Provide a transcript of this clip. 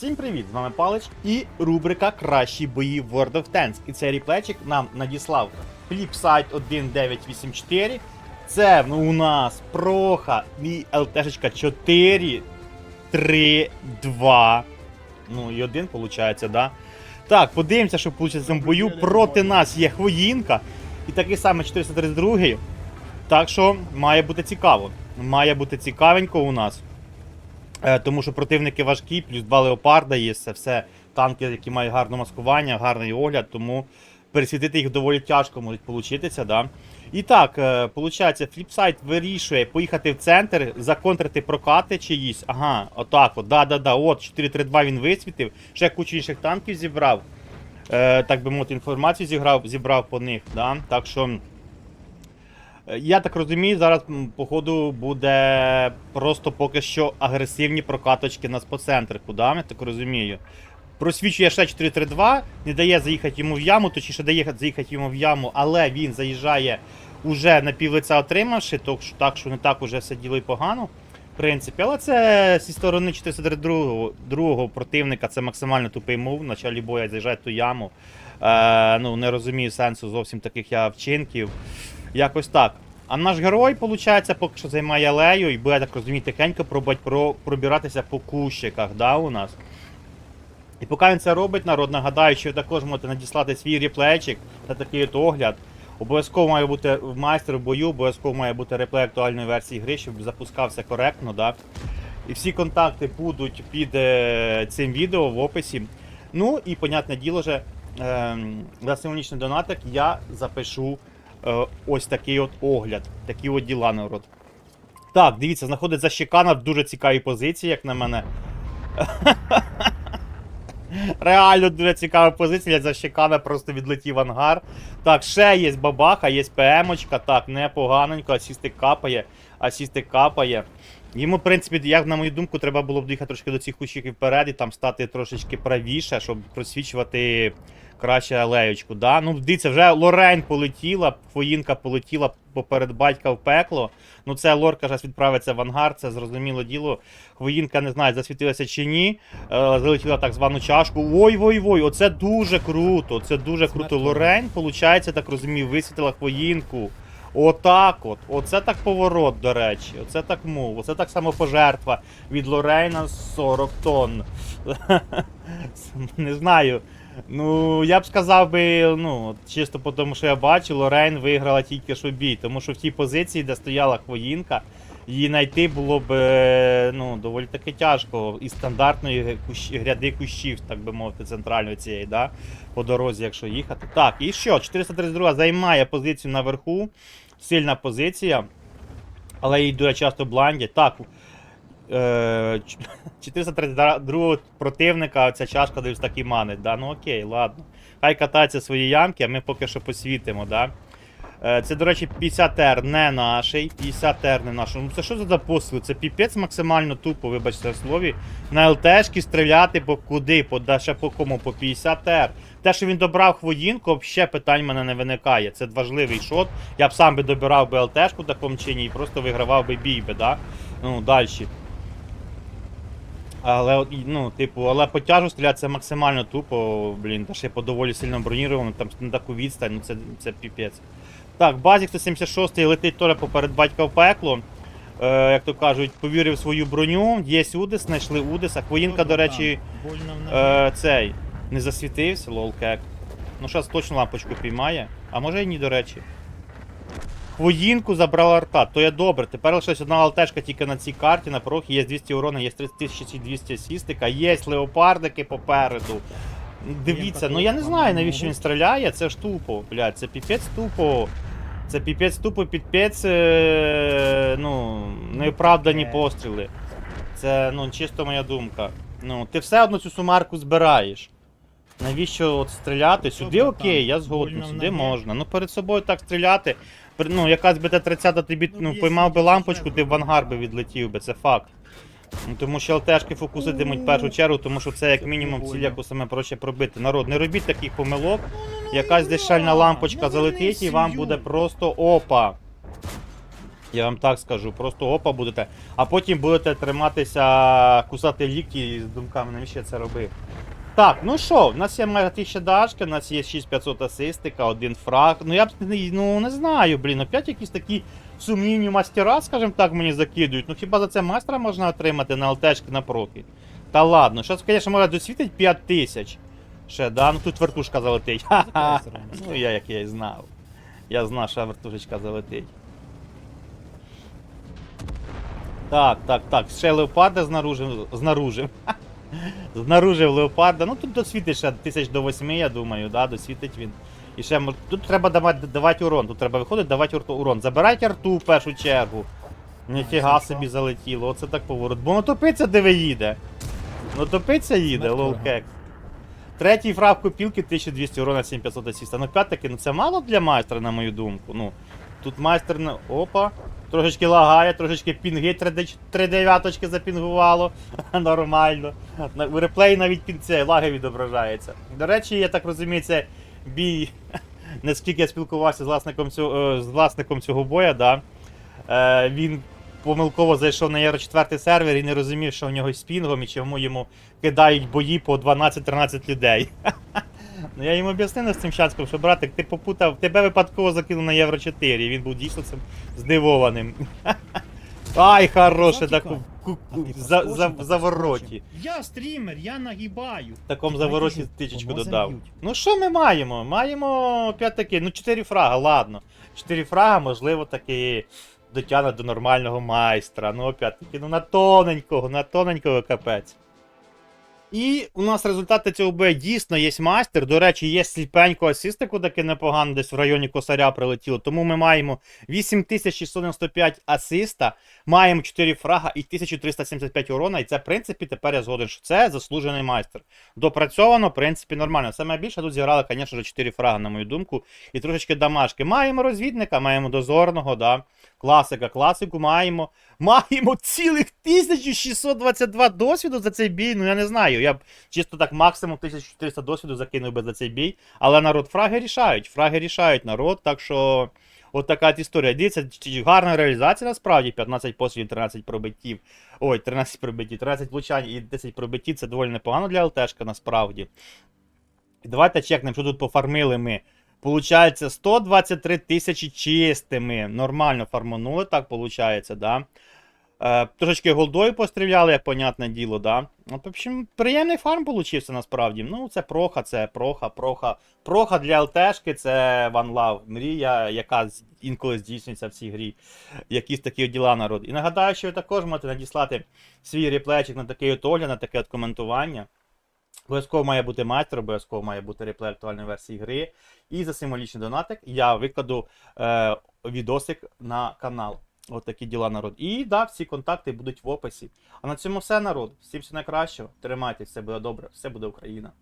Всім привіт! З вами Палич і рубрика Кращі бої в World of Tanks. І цей ріплечик нам надіслав Flipside 1984. Це ну, у нас проха і ЛТшечка 4, 3, 2. Ну і один, виходить, да? Так, подивимося, що вийде в цьому бою. Проти нас є хвоїнка. І такий самий 432. Так що має бути цікаво. Має бути цікавенько у нас. Е, Тому що противники важкі, плюс два леопарда є, це все танки, які мають гарне маскування, гарний огляд, тому пересвітити їх доволі тяжко можуть получитися. Да? І так, виходить, фліпсайт вирішує поїхати в центр, законтрити прокати чиїсь. Ага, отак, от, да-да-да, от 432 він висвітив, ще кучу інших танків зібрав. Е, так би мовити, інформацію зіграв, зібрав по них. Да? Так що. Е, Я так розумію, зараз походу буде просто поки що агресивні прокаточки на споцентрику, да? я так розумію. Просвічує ще 432, не дає заїхати йому в яму, точніше дає заїхати йому в яму, але він заїжджає уже на півлиця отримавши, так що, так що не так уже все діло й погано. В принципі, але це зі сторони 432 другого противника це максимально тупий мув. В началі боя заїжджає ту яму. Е, ну, не розумію сенсу зовсім таких я вчинків. Якось так. А наш герой, виходить, поки що займає алею і буде, так розумію, тихенько пробувати про, пробиратися по кущиках, да, у нас. І поки він це робить, народ, нагадаю, що ви також можете надіслати свій реплейчик та такий от огляд. Обов'язково має бути майстер в бою, обов'язково має бути реплей актуальної версії гри, щоб запускався коректно, да. І всі контакти будуть під е, цим відео в описі. Ну і, понятне діло, же, е, за символічний донатик я запишу ось такий от огляд, такі от діла, народ. Так, дивіться, знаходиться Щекана в дуже цікавій позиції, як на мене. Реально дуже цікава позиція. За Щекана просто відлетів ангар. Так, ще є бабаха, є ПМочка. Так, непоганенько, асістик капає, асістик капає. Йому, в принципі, як на мою думку, треба було б доїхати трошки до цих кущиків вперед і там стати трошечки правіше, щоб просвічувати краще алеєчку. Да? Ну, дивіться, вже Лорень полетіла, Хвоїнка полетіла поперед батька в пекло. Ну, це лорка зараз відправиться в ангар, це зрозуміло діло. Хвоїнка не знаю, засвітилася чи ні. Е, залетіла так звану чашку. Ой-ой-ой, оце дуже круто. Це дуже круто. Лорень, виходить, так розумію, висвітила хвоїнку. Отак от. Оце так поворот, до речі. Оце так мув. Оце так само пожертва від Лорейна 40 тонн. Не знаю. Ну, я б сказав би, ну, чисто тому, що я бачу, Лорейн виграла тільки що бій, тому що в тій позиції, де стояла хвоїнка, її знайти було б е, ну, доволі таки тяжко. Із стандартної кущ... гряди кущів, так би мовити, центральної цієї, да? по дорозі, якщо їхати. Так, і що? 432 займає позицію наверху. Сильна позиція. Але її дуже часто бландять. Так. Е, 432 противника, ця чашка десь такі манить. Да? Ну окей, ладно. Хай катаються свої ямки, а ми поки що посвітимо, да? Е, Це, до речі, 50R не наший, 50R не наш. Ну це що за посили? Це піпець максимально тупо, вибачте в слові. На ЛТшки стріляти по куди, по да, ще по кому, по 50R. Те, що він добрав хвоїнку, взагалі питань в мене не виникає. Це важливий шот. Я б сам би добирав би ЛТшку в такому чині і просто вигравав би бій би, да? Ну, далі. Але, от, ну, типу, але по тяжу стріляти це максимально тупо, блін, та ще по доволі сильно броніровано, там на таку відстань, ну це, це піпець. Так, Базік 176 летить теж поперед батька в пекло. Е, як то кажуть, повірив свою броню, є Удис, знайшли Удиса. Хвоїнка, до речі, е, цей не засвітився, лолкек. Ну, зараз точно лампочку піймає. А може і ні, до речі. Хвоїнку забрала арта, то є добре. Тепер лишилась одна алтешка тільки на цій карті, на прохі є 200 урона, є 3200 сістика, є леопардики попереду. Дивіться, ну я не знаю, навіщо він стріляє, це ж тупо, блядь, це піпець тупо. Це піпець тупо, підпець, е, ну, неоправдані постріли. Це, ну, чисто моя думка. Ну, ти все одно цю сумарку збираєш. Навіщо от стріляти? Сюди окей, я згоден, сюди можна. Ну перед собою так стріляти. Ну, якась би Т-30 тобі Ну, ну, поймав би лампочку, ти в ангар би відлетів би, це факт. Ну, тому що ЛТшки фокуситимуть в першу чергу, тому що це як мінімум ціль, яку саме проще пробити. Народ, не робіть таких помилок. Якась десь шальна лампочка ну, залетить і вам буде просто опа. Я вам так скажу, просто опа будете, а потім будете триматися, кусати лікті з думками, навіщо я це робив. Так, ну що, в нас є майже 1000 дашки, у нас є 6500 асистика, один фраг. Ну я б ну, не знаю, блін, опять якісь такі сумнівні мастера, скажімо так, мені закидують. Ну хіба за це майстра можна отримати на ЛТшки на профі? Та ладно, щось, звісно, може досвітить 5000. Ще, да? Ну тут вертушка залетить. Ха-ха. Ну я як я і знав. Я знав, що вертушечка залетить. Так, так, так. Ще леопарда знаружи. знаружи. Знаружи в леопарда. Ну тут досвітить ще тисяч до восьми, я думаю, да, досвітить він. І ще мож- тут треба давати, давати урон. Тут треба виходити, давати урон. Забирайте арту в першу чергу. Ніфіга собі залетіло, оце так поворот. Бо ну топиться, де ви їде. Ну топиться їде, лолкек. Третій фраг копілки 1200 урона 7500 асіста. Ну п'ятаки, ну це мало для майстра, на мою думку. Ну, тут майстер не. Опа. Трошечки лагає, трошечки пінги 3 дев'яточки запінгувало. Нормально. На- В реплеї навіть пін це лаги відображається. До речі, я так розумію, це бій. Наскільки я спілкувався з власником цього, е, з власником цього боя, да. Е, він помилково зайшов на Євро 4 сервер і не розумів, що в нього з пінгом і чому йому кидають бої по 12-13 людей. Ну я йому об'яснив з цим часком, що братик, ти попутав, тебе випадково закинули на Євро 4, і він був дійсно цим здивованим. Ай, хороше, так за, за, проскочив. Я стрімер, я нагибаю. В такому завороті тичечку додав. Ну що ми маємо? Маємо п'ятаки, ну 4 фрага, ладно. 4 фрага, можливо, таки дотягне до нормального майстра. Ну, опять-таки, ну на тоненького, на тоненького капець. І у нас результати цього бою дійсно є майстер. До речі, є сліпенько асистику, таки непогано, десь в районі косаря прилетіло. Тому ми маємо 8695 асиста, маємо 4 фрага і 1375 урона. І це, в принципі, тепер я згоден, що це заслужений майстер. Допрацьовано, в принципі, нормально. Саме більше тут зіграли, звісно ж, 4 фрага, на мою думку, і трошечки дамажки. Маємо розвідника, маємо дозорного, да. Класика, класику маємо. Маємо цілих 1622 досвіду за цей бій. Ну я не знаю. Я б чисто так максимум 1400 досвіду закинув би за цей бій. Але народ фраги рішають. Фраги рішають народ, так що. От така історія. Дивіться, гарна реалізація насправді. 15 пострілів, 13 пробиттів. Ой, 13 пробиттів, 13 влучань і 10 пробиттів. Це доволі непогано для ЛТшка насправді. Давайте чекнемо, що тут пофармили ми. Получається 123 тисячі чистими. Нормально фарманули, так виходить, да. Е, трошечки голдою постріляли, як понятне діло, да. От, в общем, приємний фарм получився насправді. Ну, це проха, це проха, проха. Проха для ЛТшки це One Love. Мрія, яка інколи здійснюється в цій грі. Якісь такі діла народ. І нагадаю, що ви також можете надіслати свій реплейчик на такий от огляд, на таке от коментування. Обов'язково має бути майстер, обов'язково має бути реплей актуальної версії гри. І за символічний донатик я викладу е, відосик на канал. От такі діла народ. І да, всі контакти будуть в описі. А на цьому все народ. Всім все найкращого. Тримайтесь, все буде добре, все буде Україна.